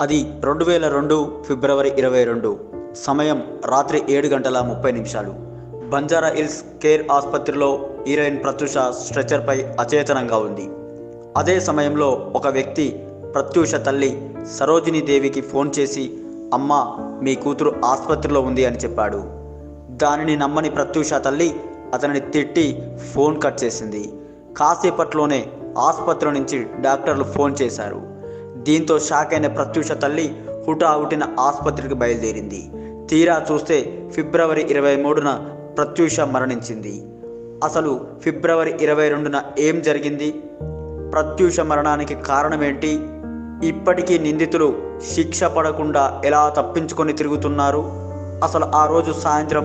అది రెండు వేల రెండు ఫిబ్రవరి ఇరవై రెండు. సమయం రాత్రి ఏడు గంటల ముప్పై నిమిషాలు. బంజారా హిల్స్ కేర్ ఆసుపత్రిలో హీరోయిన్ ప్రత్యూష స్ట్రెచర్పై అచేతనంగా ఉంది. అదే సమయంలో ఒక వ్యక్తి ప్రత్యూష తల్లి సరోజిని దేవికి ఫోన్ చేసి అమ్మ మీ కూతురు ఆసుపత్రిలో ఉంది అని చెప్పాడు. దానిని నమ్మని ప్రత్యూష తల్లి అతనిని తిట్టి ఫోన్ కట్ చేసింది. కాసేపట్లోనే ఆసుపత్రి నుంచి డాక్టర్లు ఫోన్ చేశారు. దీంతో షాక్ అయిన ప్రత్యూష తల్లి హుటాహుటిన ఆసుపత్రికి బయలుదేరింది. తీరా చూస్తే ఫిబ్రవరి ఇరవై మూడున ప్రత్యూష మరణించింది. అసలు ఫిబ్రవరి ఇరవై రెండున ఏం జరిగింది? ప్రత్యూష మరణానికి కారణమేంటి? ఇప్పటికీ నిందితులు శిక్ష పడకుండా ఎలా తప్పించుకొని తిరుగుతున్నారు? అసలు ఆ రోజు సాయంత్రం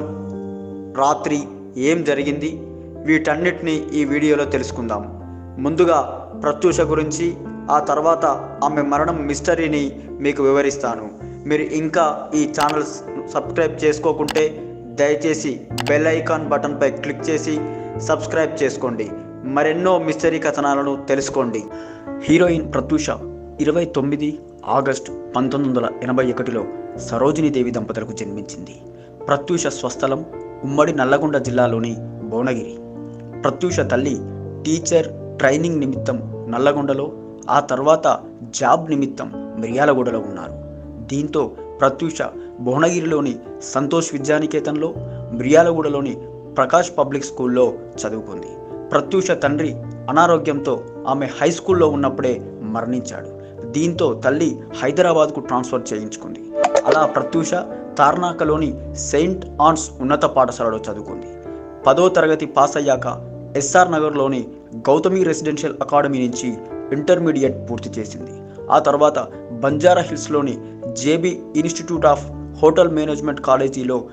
రాత్రి ఏం జరిగింది? వీటన్నిటిని ఈ వీడియోలో తెలుసుకుందాం. ముందుగా ప్రత్యూష గురించి ఆ తర్వాత ఆమె మరణం మిస్టరీని మీకు వివరిస్తాను. మీరు ఇంకా ఈ ఛానల్ సబ్స్క్రైబ్ చేసుకోకుంటే దయచేసి బెల్ ఐకాన్ బటన్పై క్లిక్ చేసి సబ్స్క్రైబ్ చేసుకోండి. మరెన్నో మిస్టరీ కథనాలను తెలుసుకోండి. హీరోయిన్ ప్రత్యూష ఇరవై తొమ్మిది ఆగస్టు పంతొమ్మిది వందల ఎనభై ఒకటిలో సరోజినీదేవి దంపతులకు జన్మించింది. ప్రత్యూష స్వస్థలం ఉమ్మడి నల్లగొండ జిల్లాలోని భువనగిరి. ప్రత్యూష తల్లి టీచర్ ట్రైనింగ్ నిమిత్తం నల్లగొండలో ఆ తర్వాత జాబ్ నిమిత్తం మిర్యాలగూడలో ఉన్నారు. దీంతో ప్రత్యూష భువనగిరిలోని సంతోష్ విద్యానికేతన్లో మిర్యాలగూడలోని ప్రకాష్ పబ్లిక్ స్కూల్లో చదువుకుంది. ప్రత్యూష తండ్రి అనారోగ్యంతో ఆమె హై స్కూల్లో ఉన్నప్పుడే మరణించాడు. దీంతో తల్లి హైదరాబాద్కు ట్రాన్స్ఫర్ చేయించుకుంది. అలా ప్రత్యూష తార్నాకలోని సెయింట్ ఆన్స్ ఉన్నత పాఠశాలలో చదువుకుంది. పదో తరగతి పాస్ అయ్యాక ఎస్ఆర్ నగర్లోని గౌతమి రెసిడెన్షియల్ అకాడమీ నుంచి ఇంటర్మీడియట్ పూర్తి చేసింది. ఆ తర్వాత Banjara హిల్స్లోని JB institute of hotel management కాలేజీలో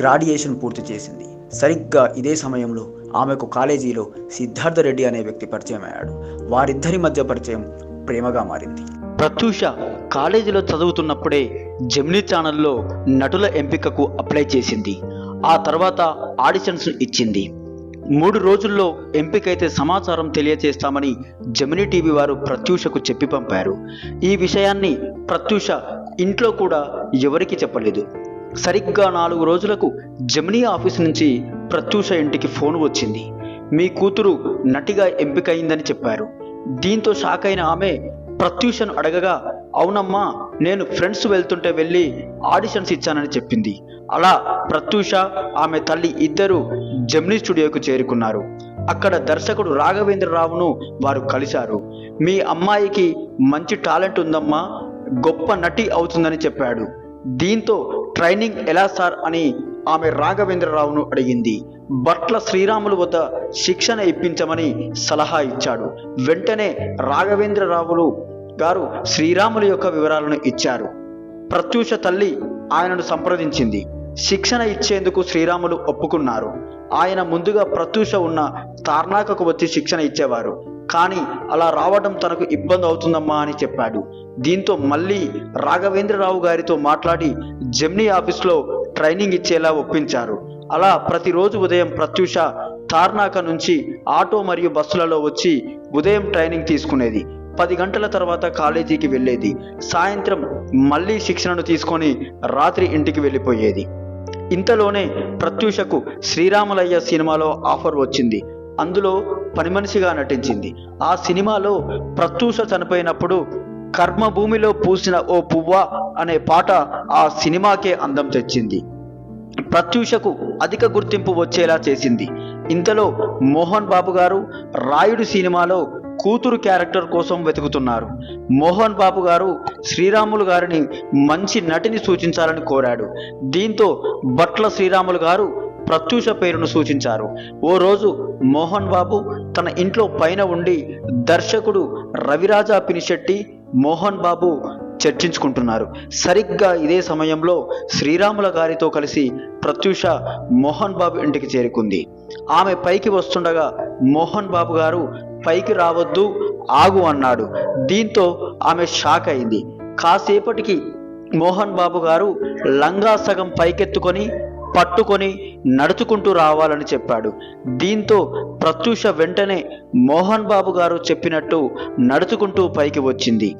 గ్రాడ్యుయేషన్ పూర్తి చేసింది. సరిగ్గా ఇదే సమయంలో ఆమెకు కాలేజీలో సిద్ధార్థ రెడ్డి అనే వ్యక్తి పరిచయం అయ్యాడు. వారిద్దరి మధ్య పరిచయం ప్రేమగా మారింది. ప్రత్యూష కాలేజీలో చదువుతున్నప్పుడే జెమినీ ఛానల్లో నటుల ఎంపికకు అప్లై చేసింది. ఆ తర్వాత ఆడిషన్స్ ఇచ్చింది. మూడు రోజుల్లో ఎంపికైతే సమాచారం తెలియజేస్తామని జమినీ టీవీ వారు ప్రత్యూషకు చెప్పి పంపారు. ఈ విషయాన్ని ప్రత్యూష ఇంట్లో కూడా ఎవరికి చెప్పలేదు. సరిగ్గా నాలుగు రోజులకు జమినీ ఆఫీస్ నుంచి ప్రత్యూష ఇంటికి ఫోన్ వచ్చింది. మీ కూతురు నటిగా ఎంపికయిందని చెప్పారు. దీంతో షాక్ అయిన ఆమె ప్రత్యూషను అడగగా అవునమ్మా నేను ఫ్రెండ్స్ వెళ్తుంటే వెళ్ళి ఆడిషన్స్ ఇచ్చానని చెప్పింది. అలా ప్రత్యూష ఆమె తల్లి ఇద్దరు జెమినీ స్టూడియోకు చేరుకున్నారు. అక్కడ దర్శకుడు రాఘవేంద్రరావును వారు కలిశారు. మీ అమ్మాయికి మంచి టాలెంట్ ఉందమ్మా గొప్ప నటి అవుతుందని చెప్పాడు. దీంతో ట్రైనింగ్ ఎలా సార్ అని ఆమె రాఘవేంద్రరావును అడిగింది. బట్ల శ్రీరాములు వద్ద శిక్షణ ఇప్పించమని సలహా ఇచ్చాడు. వెంటనే రాఘవేంద్రరావులు గారు శ్రీరాములు యొక్క వివరాలను ఇచ్చారు. ప్రత్యూష తల్లి ఆయనను సంప్రదించింది. శిక్షణ ఇచ్చేందుకు శ్రీరాములు ఒప్పుకున్నారు. ఆయన ముందుగా ప్రత్యూష ఉన్న తార్నాకకు వచ్చి శిక్షణ ఇచ్చేవారు. కానీ అలా రావడం తనకు ఇబ్బంది అవుతుందమ్మా అని చెప్పాడు. దీంతో మళ్ళీ రాఘవేంద్రరావు గారితో మాట్లాడి జెమ్నీ ఆఫీస్లో ట్రైనింగ్ ఇచ్చేలా ఒప్పించారు. అలా ప్రతిరోజు ఉదయం ప్రత్యూష తార్నాక నుంచి ఆటో మరియు బస్సులలో వచ్చి ఉదయం ట్రైనింగ్ తీసుకునేది. పది గంటల తర్వాత కాలేజీకి వెళ్ళేది. సాయంత్రం మళ్ళీ శిక్షణను తీసుకొని రాత్రి ఇంటికి వెళ్ళిపోయేది. ఇంతలోనే ప్రత్యూషకు శ్రీరాములయ్య సినిమాలో ఆఫర్ వచ్చింది. అందులో పనిమనిషిగా నటించింది. ఆ సినిమాలో ప్రత్యూష చనిపోయినప్పుడు కర్మభూమిలో పూసిన ఓ పువ్వ అనే పాట ఆ సినిమాకే అందం తెచ్చింది. ప్రత్యూషకు అధిక గుర్తింపు వచ్చేలా చేసింది. ఇంతలో మోహన్ బాబు గారు రాయుడు సినిమాలో కూతురు క్యారెక్టర్ కోసం వెతుకుతున్నారు. మోహన్ బాబు గారు శ్రీరాములు గారిని మంచి నటిని సూచించాలని కోరాడు. దీంతో బట్ల శ్రీరాములు గారు ప్రత్యూష పేరును సూచించారు. ఓ రోజు మోహన్ బాబు తన ఇంట్లో పైన ఉండి దర్శకుడు రవిరాజా పినిశెట్టి మోహన్ బాబు చర్చించుకుంటున్నారు. సరిగ్గా ఇదే సమయంలో శ్రీరాముల గారితో కలిసి ప్రత్యూష మోహన్ బాబు ఇంటికి చేరుకుంది. ఆమె పైకి వస్తుండగా మోహన్ బాబు గారు పైకి రావద్దు ఆగు అన్నాడు. దీంతో ఆమె షాక్ అయింది. కాసేపటికి మోహన్ బాబు గారు లంగా సగం పైకెత్తుకొని పట్టుకొని నడుచుకుంటూ రావాలని చెప్పాడు. దీంతో ప్రత్యూష వెంటనే మోహన్ బాబు గారు చెప్పినట్టు నడుచుకుంటూ పైకి వచ్చింది.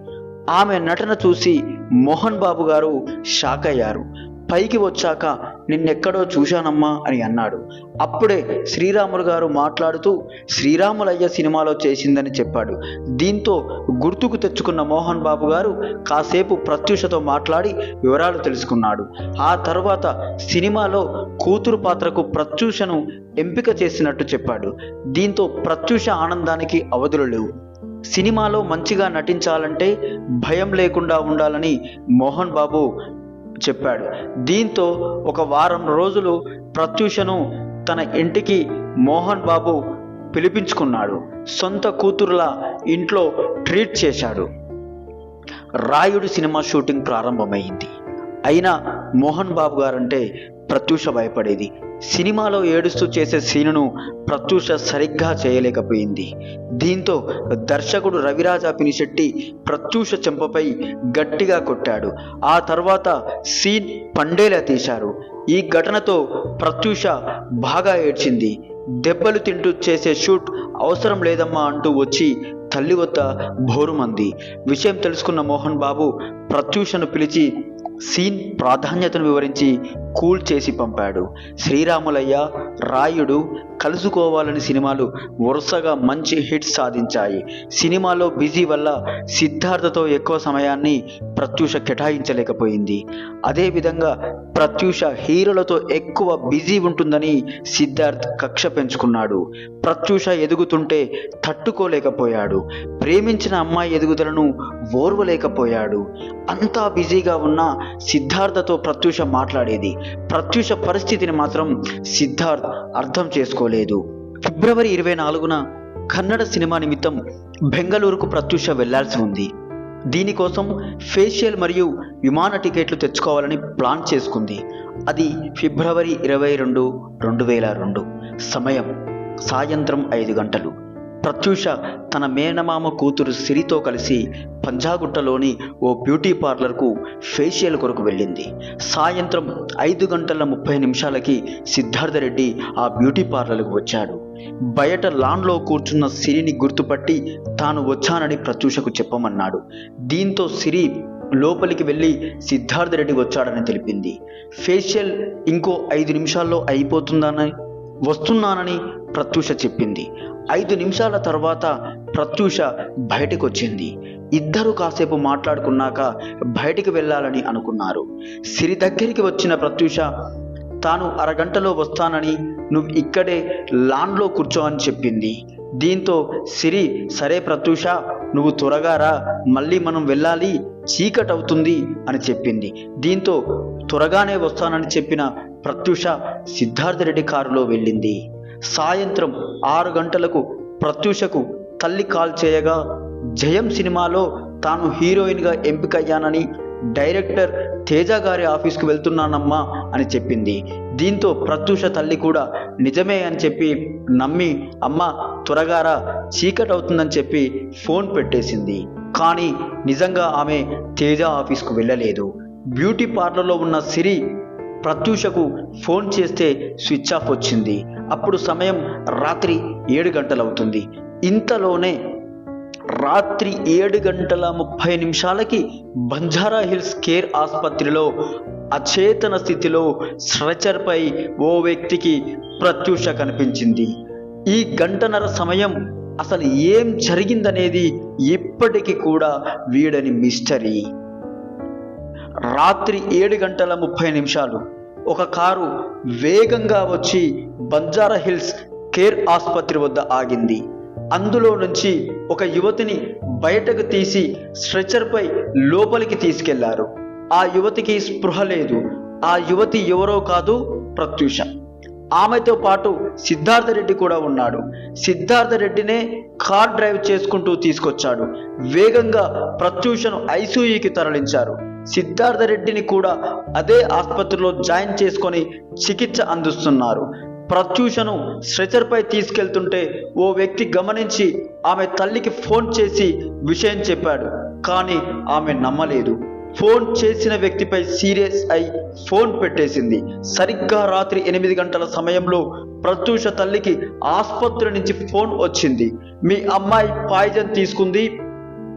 ఆమె నటన చూసి మోహన్ బాబు గారు షాక్ అయ్యారు. పైకి వచ్చాక నిన్నెక్కడో చూశానమ్మా అని అన్నాడు. అప్పుడే శ్రీరాములు గారు మాట్లాడుతూ శ్రీరాములయ్య సినిమాలో చేసిందని చెప్పాడు. దీంతో గుర్తుకు తెచ్చుకున్న మోహన్ బాబు గారు కాసేపు ప్రత్యూషతో మాట్లాడి వివరాలు తెలుసుకున్నాడు. ఆ తర్వాత సినిమాలో కూతురు పాత్రకు ప్రత్యూషను ఎంపిక చేసినట్టు చెప్పాడు. దీంతో ప్రత్యూష ఆనందానికి అవధులు లేవు. సినిమాలో మంచిగా నటించాలంటే భయం లేకుండా ఉండాలని మోహన్ బాబు చెప్పాడు. దీంతో ఒక వారం రోజులు ప్రత్యూషను తన ఇంటికి మోహన్ బాబు పిలిపించుకున్నాడు. సొంత కూతురుల ఇంట్లో ట్రీట్ చేశాడు. రాయుడు సినిమా షూటింగ్ ప్రారంభమైంది. అయినా మోహన్ బాబు గారంటే ప్రత్యూష భయపడేది. సినిమాలో ఏడుస్తూ చేసే సీనును ప్రత్యూష సరిగ్గా చేయలేకపోయింది. దీంతో దర్శకుడు రవిరాజ పినిశెట్టి ప్రత్యూష చెంపపై గట్టిగా కొట్టాడు. ఆ తర్వాత సీన్ పండేలా తీశారు. ఈ ఘటనతో ప్రత్యూష బాగా ఏడ్చింది. దెబ్బలు తింటూ చేసే షూట్ అవసరం లేదమ్మా అంటూ వచ్చి తల్లి వద్ద బోరుమంది విషయం తెలుసుకున్న మోహన్ బాబు ప్రత్యూషను పిలిచి సీన్ ప్రాధాన్యతను వివరించి కూల్ చేసి పంపాడు. శ్రీరాములయ్య రాయుడు కలుసుకోవాలని సినిమాలు వరుసగా మంచి హిట్స్ సాధించాయి. సినిమాలో బిజీ వల్ల సిద్ధార్థతో ఎక్కువ సమయాన్ని ప్రత్యూష కేటాయించలేకపోయింది. అదేవిధంగా ప్రత్యూష హీరోలతో ఎక్కువ బిజీ ఉంటుందని సిద్ధార్థ్ కక్ష పెంచుకున్నాడు. ప్రత్యూష ఎదుగుతుంటే తట్టుకోలేకపోయాడు. ప్రేమించిన అమ్మాయి ఎదుగుదలను ఓర్వలేకపోయాడు. అంతా బిజీగా ఉన్న సిద్ధార్థతో ప్రత్యూష మాట్లాడేది ప్రత్యూష పరిస్థితిని మాత్రం సిద్ధార్థ్ అర్థం చేసుకోలేదు. ఫిబ్రవరి ఇరవై నాలుగున కన్నడ సినిమా నిమిత్తం బెంగళూరుకు ప్రత్యూష వెళ్ళాల్సి ఉంది. దీనికోసం ఫేషియల్ మరియు విమాన టికెట్లు తెచ్చుకోవాలని ప్లాన్ చేసుకుంది. అది ఫిబ్రవరి ఇరవై రెండు రెండు వేల రెండు. సమయం సాయంత్రం ఐదు గంటలు. ప్రత్యూష తన మేనమామ కూతురు సిరితో కలిసి పంజాగుట్టలోని ఓ బ్యూటీ పార్లర్కు ఫేషియల్ కొరకు వెళ్ళింది. సాయంత్రం ఐదు గంటల ముప్పై నిమిషాలకి సిద్ధార్థ రెడ్డి ఆ బ్యూటీ పార్లర్కు వచ్చాడు. బయట లాన్లో కూర్చున్న సిరిని గుర్తుపట్టి తాను వచ్చానని ప్రత్యూషకు చెప్పమన్నాడు. దీంతో సిరి లోపలికి వెళ్ళి సిద్ధార్థ రెడ్డి వచ్చాడని తెలిపింది. ఫేషియల్ ఇంకో ఐదు నిమిషాల్లో అయిపోతుందని వస్తున్నానని ప్రత్యూష చెప్పింది. ఐదు నిమిషాల తర్వాత ప్రత్యూష బయటకు వచ్చింది ఇద్దరు కాసేపు మాట్లాడుకున్నాక బయటికి వెళ్ళాలని అనుకున్నారు. సిరి దగ్గరికి వచ్చిన ప్రత్యూష తాను అరగంటలో వస్తానని నువ్వు ఇక్కడే లాన్లో కూర్చో అని చెప్పింది. దీంతో సిరి సరే ప్రత్యూష నువ్వు త్వరగా రా మళ్ళీ మనం వెళ్ళాలి చీకటవుతుంది అని చెప్పింది. దీంతో త్వరగానే వస్తానని చెప్పిన ప్రత్యూష సిద్ధార్థ రెడ్డి కారులో వెళ్ళింది. సాయంత్రం ఆరు గంటలకు ప్రత్యూషకు తల్లి కాల్ చేయగా జయం సినిమాలో తాను హీరోయిన్గా ఎంపికయ్యానని డైరెక్టర్ తేజ గారి ఆఫీస్కు వెళ్తున్నానమ్మా అని చెప్పింది. దీంతో ప్రత్యూష తల్లి కూడా నిజమే అని చెప్పి నమ్మి అమ్మ త్వరగారా చీకటవుతుందని చెప్పి ఫోన్ పెట్టేసింది. కానీ నిజంగా ఆమె తేజ ఆఫీస్కు వెళ్ళలేదు. బ్యూటీ పార్లర్లో ఉన్న సిరి ప్రత్యూషకు ఫోన్ చేస్తే స్విచ్ ఆఫ్ వచ్చింది. అప్పుడు సమయం రాత్రి ఏడు గంటలవుతుంది. ఇంతలోనే రాత్రి ఏడు గంటల ముప్పై నిమిషాలకి బంజారా హిల్స్ కేర్ ఆసుపత్రిలో అచేతన స్థితిలో స్ట్రెచర్పై ఓ వ్యక్తికి ప్రత్యూష కనిపించింది. ఈ గంటన్నర సమయం అసలు ఏం జరిగిందనేది ఇప్పటికీ కూడా వీడని మిస్టరీ. రాత్రి ఏడు గంటల ముప్పై నిమిషాలు. ఒక కారు వేగంగా వచ్చి బంజారా హిల్స్ కేర్ ఆసుపత్రి వద్ద ఆగింది. అందులో నుంచి ఒక యువతిని బయటకు తీసి స్ట్రెచర్పై లోపలికి తీసుకెళ్ళారు. ఆ యువతికి స్పృహ లేదు. ఆ యువతి ఎవరో కాదు ప్రత్యూష. ఆమెతో పాటు సిద్ధార్థ రెడ్డి కూడా ఉన్నాడు. సిద్ధార్థ రెడ్డినే కార్ డ్రైవ్ చేసుకుంటూ తీసుకొచ్చాడు. వేగంగా ప్రత్యూషను ఐసీయూకి తరలించారు. సిద్ధార్థ రెడ్డిని కూడా అదే ఆసుపత్రిలో జాయిన్ చేసుకొని చికిత్స అందిస్తున్నారు. ప్రత్యూషను స్ట్రెచర్పై తీసుకెళ్తుంటే ఓ వ్యక్తి గమనించి ఆమె తల్లికి ఫోన్ చేసి విషయం చెప్పాడు. కానీ ఆమె నమ్మలేదు. ఫోన్ చేసిన వ్యక్తిపై సీరియస్ అయి ఫోన్ పెట్టేసింది. సరిగ్గా రాత్రి ఎనిమిది గంటల సమయంలో ప్రత్యూష తల్లికి ఆసుపత్రి నుంచి ఫోన్ వచ్చింది. మీ అమ్మాయి పాయిజన్ తీసుకుంది.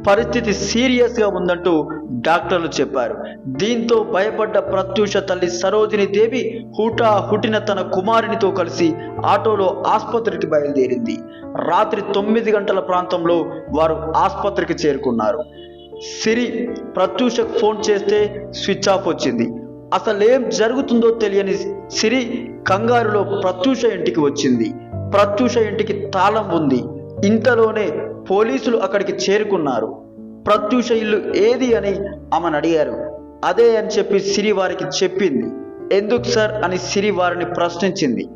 పరిస్థితి సీరియస్గా ఉందంటూ డాక్టర్లు చెప్పారు. దీంతో భయపడ్డ ప్రత్యూష తల్లి సరోజిని దేవి హుటా హుటిన తన కుమారునితో కలిసి ఆటోలో ఆసుపత్రికి బయలుదేరింది. రాత్రి తొమ్మిది గంటల ప్రాంతంలో వారు ఆసుపత్రికి చేరుకున్నారు. సిరి ప్రత్యూషకు ఫోన్ చేస్తే స్విచ్ ఆఫ్ వచ్చింది. అసలేం జరుగుతుందో తెలియని సిరి కంగారులో ప్రత్యూష ఇంటికి వచ్చింది. ప్రత్యూష ఇంటికి తాళం ఉంది. ఇంతలోనే పోలీసులు అక్కడికి చేరుకున్నారు. ప్రత్యూష ఇల్లు ఏది అని ఆమెను అడిగారు. అదే అని చెప్పి సిరి వారికి చెప్పింది. ఎందుకు సార్ అని సిరి వారిని ప్రశ్నించింది.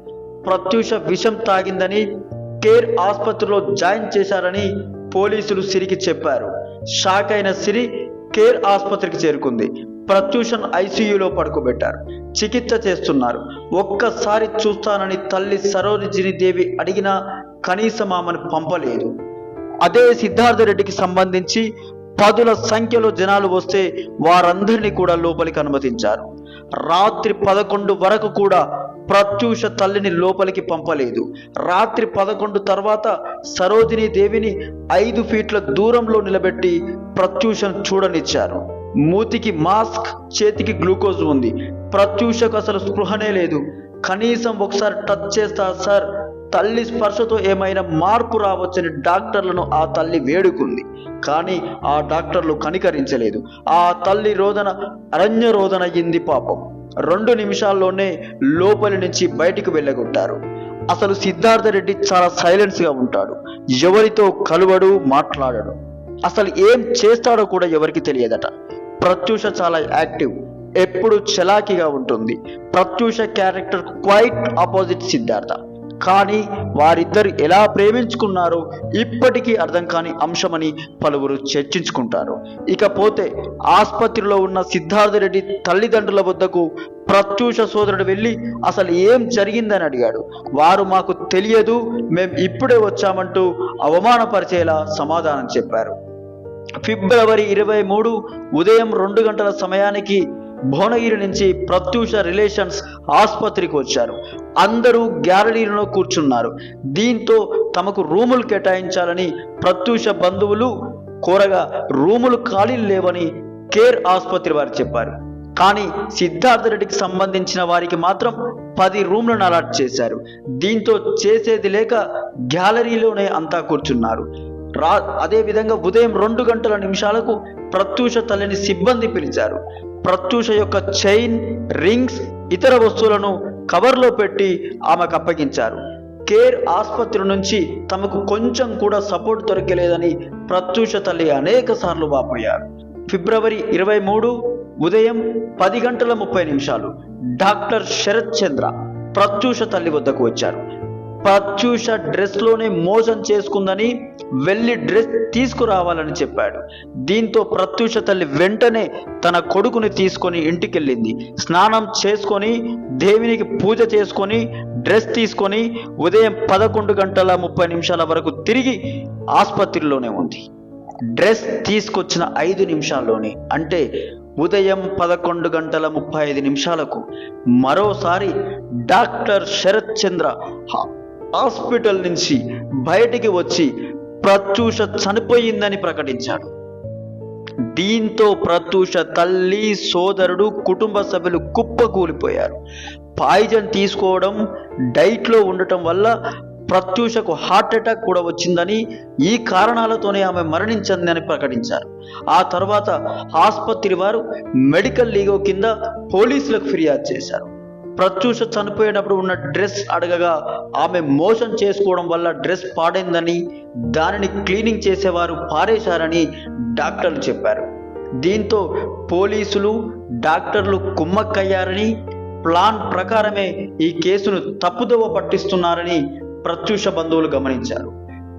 ప్రత్యూష విషం తాగిందని కేర్ ఆసుపత్రిలో జాయిన్ చేశారని పోలీసులు సిరికి చెప్పారు. షాక్ అయిన సిరి కేర్ ఆసుపత్రికి చేరుకుంది. ప్రత్యూషన్ ఐసీయూలో పడుకోబెట్టారు. చికిత్స చేస్తున్నారు. ఒక్కసారి చూస్తానని తల్లి సరోజిని దేవి అడిగినా కనీసం ఆమెను పంపలేదు. అదే సిద్ధార్థ రెడ్డికి సంబంధించి పదుల సంఖ్యలో జనాలు వస్తే వారందరినీ కూడా లోపలికి అనుమతించారు. రాత్రి పదకొండు వరకు కూడా ప్రత్యూష తల్లిని లోపలికి పంపలేదు. రాత్రి పదకొండు తర్వాత సరోజిని దేవిని ఐదు ఫీట్ల దూరంలో నిలబెట్టి ప్రత్యూషను చూడనిచ్చారు. మూతికి మాస్క్ చేతికి గ్లూకోజ్ ఉంది. ప్రత్యూషకు అసలు స్పృహనే లేదు. కనీసం ఒకసారి టచ్ చేస్తా సార్ తల్లి స్పర్శతో ఏమైనా మార్పు రావచ్చని డాక్టర్లను ఆ తల్లి వేడుకుంది. కానీ ఆ డాక్టర్లు కనికరించలేదు. ఆ తల్లి రోదన అరణ్య రోదన అయింది పాపం. రెండు నిమిషాల్లోనే లోపలి నుంచి బయటికి వెళ్ళగొట్టారు. అసలు సిద్ధార్థ రెడ్డి చాలా సైలెన్స్గా ఉంటాడు. ఎవరితో కలువడు మాట్లాడడు. అసలు ఏం చేస్తాడో కూడా ఎవరికి తెలియదట. ప్రత్యూష చాలా యాక్టివ్. ఎప్పుడు చలాకీగా ఉంటుంది. Pratyusha character quite opposite Siddhartha. కానీ వారిద్దరు ఎలా ప్రేమించుకున్నారో ఇప్పటికీ అర్థం కాని అంశమని పలువురు చర్చించుకుంటారు. ఇకపోతే ఆసుపత్రిలో ఉన్న సిద్ధార్థ రెడ్డి తల్లిదండ్రుల వద్దకు ప్రత్యూష సోదరుడు వెళ్ళి అసలు ఏం జరిగిందని అడిగాడు. వారు మాకు తెలియదు మేము ఇప్పుడే వచ్చామంటూ అవమానపరిచేలా సమాధానం చెప్పారు. ఫిబ్రవరి ఇరవై మూడు ఉదయం రెండు గంటల సమయానికి భువనగిరి నుంచి ప్రత్యూష రిలేషన్స్ ఆసుపత్రికి వచ్చారు. అందరూ గ్యాలరీలో కూర్చున్నారు. దీంతో తమకు రూములు కేటాయించాలని ప్రత్యూష బంధువులు కోరగా రూములు ఖాళీలు లేవని కేర్ ఆసుపత్రి వారు చెప్పారు. కానీ సిద్ధార్థ రెడ్డికి సంబంధించిన వారికి మాత్రం పది రూమ్లను అలాట్ చేశారు. దీంతో చేసేది లేక గ్యాలరీలోనే అంతా కూర్చున్నారు. రా అదే విధంగా ఉదయం రెండు గంటల నిమిషాలకు ప్రత్యూష తల్లిని సిబ్బంది పిలిచారు. ప్రత్యూష యొక్క చైన్ రింగ్స్ ఇతర వస్తువులను కవర్లో పెట్టి ఆమెకు అప్పగించారు. కేర్ ఆసుపత్రి నుంచి తమకు కొంచెం కూడా సపోర్ట్ దొరకలేదని ప్రత్యూష తల్లి అనేక సార్లు వాపోయారు. ఫిబ్రవరి ఇరవై మూడు ఉదయం పది గంటల ముప్పై నిమిషాలు. డాక్టర్ శరత్ చంద్ర ప్రత్యూష తల్లి వద్దకు వచ్చారు. ప్రత్యూష డ్రెస్లోనే మోసం చేసుకుందని వెళ్ళి డ్రెస్ తీసుకురావాలని చెప్పాడు. దీంతో ప్రత్యూష తల్లి వెంటనే తన కొడుకుని తీసుకొని ఇంటికెళ్ళింది. స్నానం చేసుకొని దేవునికి పూజ చేసుకొని డ్రెస్ తీసుకొని ఉదయం పదకొండు గంటల ముప్పై నిమిషాల వరకు తిరిగి ఆసుపత్రిలోనే ఉంది. డ్రెస్ తీసుకొచ్చిన ఐదు నిమిషాల్లోనే అంటే ఉదయం పదకొండు గంటల ముప్పై ఐదు నిమిషాలకు మరోసారి డాక్టర్ శరత్ చంద్ర హా- హాస్పిటల్ నుంచి బయటికి వచ్చి ప్రత్యూష చనిపోయిందని ప్రకటించాడు. దీంతో ప్రత్యూష తల్లి సోదరుడు కుటుంబ సభ్యులు కుప్పకూలిపోయారు. పాయిజన్ తీసుకోవడం డైట్లో ఉండటం వల్ల ప్రత్యూషకు హార్ట్ అటాక్ కూడా వచ్చిందని ఈ కారణాలతోనే ఆమె మరణించిందని ప్రకటించారు. ఆ తర్వాత ఆసుపత్రి వారు మెడికల్ లీగో కింద పోలీసులకు ఫిర్యాదు చేశారు. ప్రత్యూష చనిపోయేటప్పుడు ఉన్న డ్రెస్ అడగగా ఆమె మోసం చేసుకోవడం వల్ల డ్రెస్ పాడైందని దానిని క్లీనింగ్ చేసేవారు పారేశారని డాక్టర్లు చెప్పారు. దీంతో పోలీసులు డాక్టర్లు కుమ్మక్కయ్యారని ప్లాన్ ప్రకారమే ఈ కేసును తప్పుదోవ పట్టిస్తున్నారని ప్రత్యూష బంధువులు గమనించారు.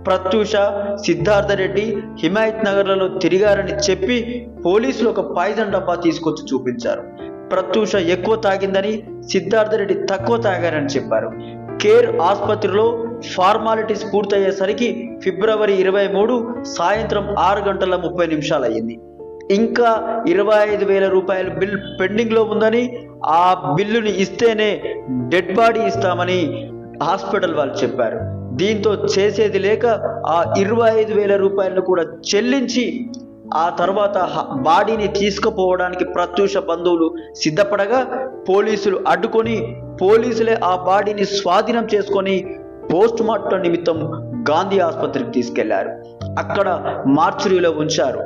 ప్రత్యూష సిద్ధార్థ రెడ్డి హిమాయత్ నగర్లలో తిరిగారని చెప్పి పోలీసులు ఒక పాయిజన్ డబ్బా తీసుకొచ్చి చూపించారు. ప్రత్యూష ఎక్కువ తాగిందని సిద్ధార్థ రెడ్డి తక్కువ తాగారని చెప్పారు. కేర్ ఆసుపత్రిలో ఫార్మాలిటీస్ పూర్తయ్యేసరికి ఫిబ్రవరి ఇరవై మూడు సాయంత్రం ఆరు గంటల ముప్పై నిమిషాలు అయ్యింది ఇంకా ఇరవై ఐదు వేల రూపాయల బిల్ పెండింగ్లో ఉందని ఆ బిల్లుని ఇస్తేనే డెడ్ బాడీ ఇస్తామని హాస్పిటల్ వాళ్ళు చెప్పారు. దీంతో చేసేది లేక ఆ ఇరవై ఐదు వేల రూపాయలను కూడా చెల్లించి ఆ తర్వాత బాడీని తీసుకుపోవడానికి ప్రత్యూష బంధువులు సిద్ధపడగా పోలీసులు అడ్డుకొని పోలీసులే ఆ బాడీని స్వాధీనం చేసుకొని పోస్ట్ మార్టం నిమిత్తం గాంధీ ఆసుపత్రికి తీసుకెళ్ళారు. అక్కడ మార్చురీలో ఉంచారు.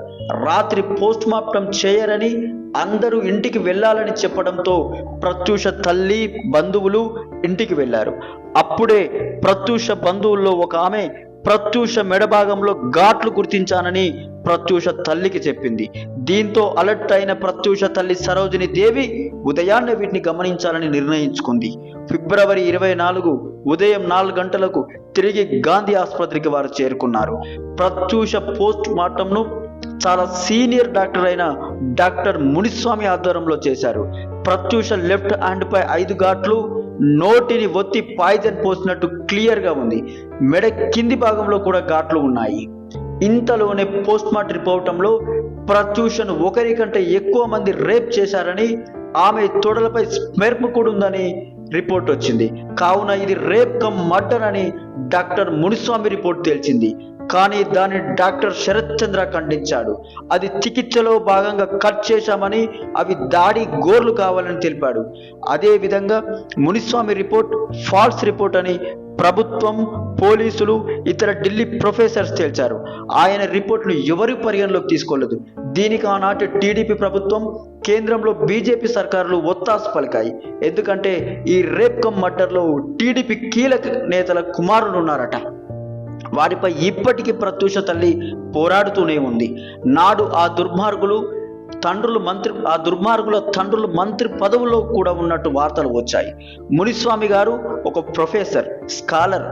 రాత్రి పోస్ట్ మార్టం చేయరని అందరూ ఇంటికి వెళ్ళాలని చెప్పడంతో ప్రత్యూష తల్లి బంధువులు ఇంటికి వెళ్ళారు. అప్పుడే ప్రత్యూష బంధువుల్లో ఒక ఆమె ప్రత్యూష మెడభాగంలో ఘాట్లు గుర్తించానని ప్రత్యూష తల్లికి చెప్పింది. దీంతో అలర్ట్ అయిన ప్రత్యూష తల్లి సరోజిని దేవి ఉదయాన్నే వీటిని గమనించాలని నిర్ణయించుకుంది. ఫిబ్రవరి ఇరవై నాలుగు ఉదయం నాలుగు గంటలకు తిరిగి గాంధీ ఆసుపత్రికి వారు చేరుకున్నారు. ప్రత్యూష పోస్ట్ మార్టంను చాలా సీనియర్ డాక్టర్ అయిన డాక్టర్ మునిస్వామి ఆధ్వర్యంలో చేశారు. ప్రత్యూష లెఫ్ట్ హ్యాండ్ పై ఐదు ఘాట్లు నోటిని ఒత్తి పాయిజన్ పోసినట్టు క్లియర్గా ఉంది. మెడ కింది భాగంలో కూడా ఘాట్లు ఉన్నాయి. ఇంతలోనే పోస్ట్ మార్టం రిపోర్టంలో ప్రత్యూషను ఒకరి కంటే ఎక్కువ మంది రేప్ చేశారని ఆమె తొడలపై స్మెర్మ్ కూడా ఉందని రిపోర్ట్ వచ్చింది. కావున ఇది రేప్ కమ్ మర్డర్ అని డాక్టర్ మునిస్వామి రిపోర్ట్ తేల్చింది. కానీ దాన్ని డాక్టర్ శరత్ చంద్ర ఖండించాడు. అది చికిత్సలో భాగంగా కట్ చేశామని అవి దాడి గోర్లు కావాలని తెలిపాడు. అదే విధంగా మునిస్వామి రిపోర్ట్ ఫాల్స్ రిపోర్ట్ అని ప్రభుత్వం పోలీసులు ఇతర ఢిల్లీ ప్రొఫెసర్స్ తేల్చారు. ఆయన రిపోర్ట్ను ఎవరి పరిగణలోకి తీసుకోలేదు. దీనికి ఆనాటి టీడీపీ ప్రభుత్వం కేంద్రంలో బీజేపీ సర్కారులు ఒత్తాసు పలికాయి. ఎందుకంటే ఈ రేప్ కమ్ మర్డర్లో టీడీపీ కీలక నేతల కుమారులు ఉన్నారట. వారిపై ఇప్పటికీ ప్రత్యూష తల్లి పోరాడుతూనే ఉంది. నాడు ఆ దుర్మార్గులు తండ్రులు మంత్రి ఆ దుర్మార్గుల తండ్రులు మంత్రి పదవుల్లో కూడా ఉన్నట్టు వార్తలు వచ్చాయి. మునిస్వామి గారు ఒక ప్రొఫెసర్ స్కాలర్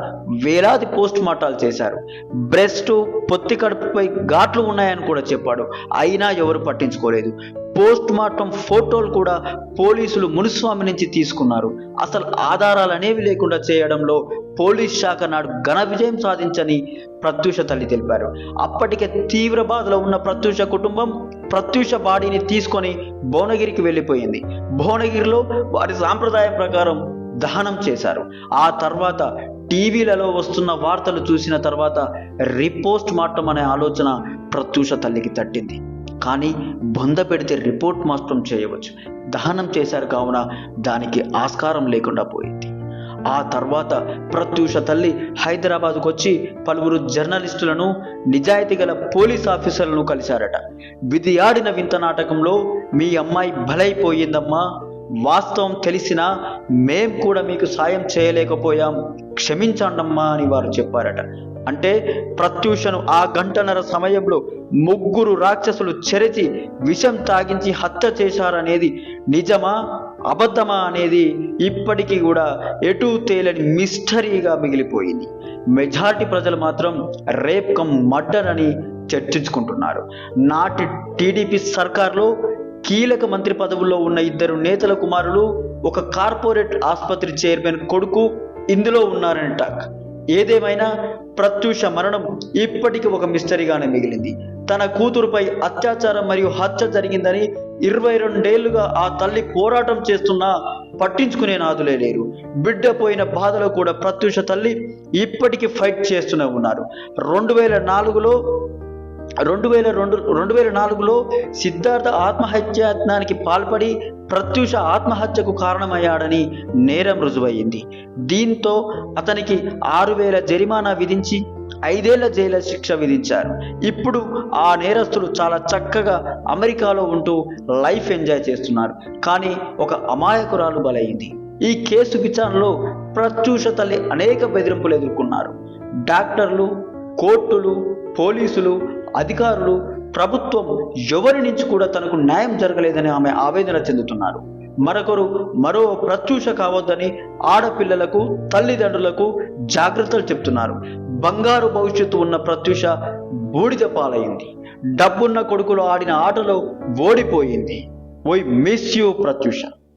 వేలాది పోస్ట్ మార్టాలు చేశారు. బ్రెస్ట్ పొత్తి కడుపుపై ఘాట్లు ఉన్నాయని కూడా చెప్పాడు. అయినా ఎవరు పట్టించుకోలేదు. పోస్ట్ మార్టం ఫోటోలు కూడా పోలీసులు మునిస్వామి నుంచి తీసుకున్నారు. అసలు ఆధారాలు అనేవి లేకుండా చేయడంలో పోలీస్ శాఖ నాడు ఘన విజయం సాధించని ప్రత్యూష తల్లి తెలిపారు. అప్పటికే తీవ్ర బాధలో ఉన్న ప్రత్యూష కుటుంబం ప్రత్యూష బాడీని తీసుకొని భువనగిరికి వెళ్ళిపోయింది. భువనగిరిలో వారి సాంప్రదాయం ప్రకారం దహనం చేశారు. ఆ తర్వాత టీవీలలో వస్తున్న వార్తలు చూసిన తర్వాత రిపోస్ట్ మార్టం అనే ఆలోచన ప్రత్యూష తల్లికి తట్టింది. కానీ బొంద పెడితే రిపోర్ట్ మాత్రం చేయవచ్చు. దహనం చేశారు కావున దానికి ఆస్కారం లేకుండా పోయింది. ఆ తర్వాత ప్రత్యూష తల్లి హైదరాబాద్కు వచ్చి పలువురు జర్నలిస్టులను నిజాయితీ గల పోలీస్ ఆఫీసర్లను కలిశారట. విధి ఆడిన వింత నాటకంలో మీ అమ్మాయి బలైపోయిందమ్మా. వాస్తవం తెలిసినా మేం కూడా మీకు సాయం చేయలేకపోయాం. క్షమించండమ్మా అని వారు చెప్పారట. అంటే ప్రత్యూషను ఆ గంటన్నర సమయంలో ముగ్గురు రాక్షసులు చెరచి విషం తాగించి హత్య చేశారనేది నిజమా? అబద్ధమా అనేది ఇప్పటికీ కూడా ఎటు తేలని మిస్టరీగా మిగిలిపోయింది. మెజారిటీ ప్రజలు మాత్రం రేప్ కమ్ మర్డర్ అని చర్చించుకుంటున్నారు. నాటి టీడీపీ సర్కార్లో కీలక మంత్రి పదవుల్లో ఉన్న ఇద్దరు నేతల కుమారులు ఒక కార్పొరేట్ ఆసుపత్రి చైర్మన్ కొడుకు ఇందులో ఉన్నారని టాక్. ఏదేమైనా ప్రత్యూష మరణం ఇప్పటికీ ఒక మిస్టరీగానే మిగిలింది. తన కూతురుపై అత్యాచారం మరియు హత్య జరిగిందని ఇరవై రెండేళ్ళుగా ఆ తల్లి పోరాటం చేస్తున్నా పట్టించుకునే నాదులే లేరు. బిడ్డ పోయిన బాధలో కూడా ప్రత్యూష తల్లి ఇప్పటికీ ఫైట్ చేస్తూనే ఉన్నారు. రెండు వేల నాలుగులో రెండు వేల రెండు రెండు వేల నాలుగులో సిద్ధార్థ ఆత్మహత్యాత్నానికి పాల్పడి ప్రత్యూష ఆత్మహత్యకు కారణమయ్యాడని నేరం రుజువయ్యింది. దీంతో అతనికి ఆరు వేల జరిమానా విధించి ఐదేళ్ళ జైలు శిక్ష విధించారు. ఇప్పుడు ఆ నేరస్తులు చాలా చక్కగా అమెరికాలో ఉంటూ లైఫ్ ఎంజాయ్ చేస్తున్నారు. కానీ ఒక అమాయకురాలు బలైంది. ఈ కేసు విచారణలో ప్రత్యూష తల్లి అనేక బెదిరింపులు ఎదుర్కొన్నారు. డాక్టర్లు కోర్టులు పోలీసులు అధికారులు ప్రభుత్వం ఎవరి నుంచి కూడా తనకు న్యాయం జరగలేదని ఆమె ఆవేదన చెందుతున్నారు. మరొకరు మరో ప్రత్యూష కావద్దని ఆడపిల్లలకు తల్లిదండ్రులకు జాగ్రత్తలు చెప్తున్నారు. బంగారు భవిష్యత్తు ఉన్న ప్రత్యూష బూడిద పాలైంది. డబ్బున్న కొడుకులు ఆడిన ఆటలో ఓడిపోయింది. ఓయ్ మిస్ యూ ప్రత్యూష.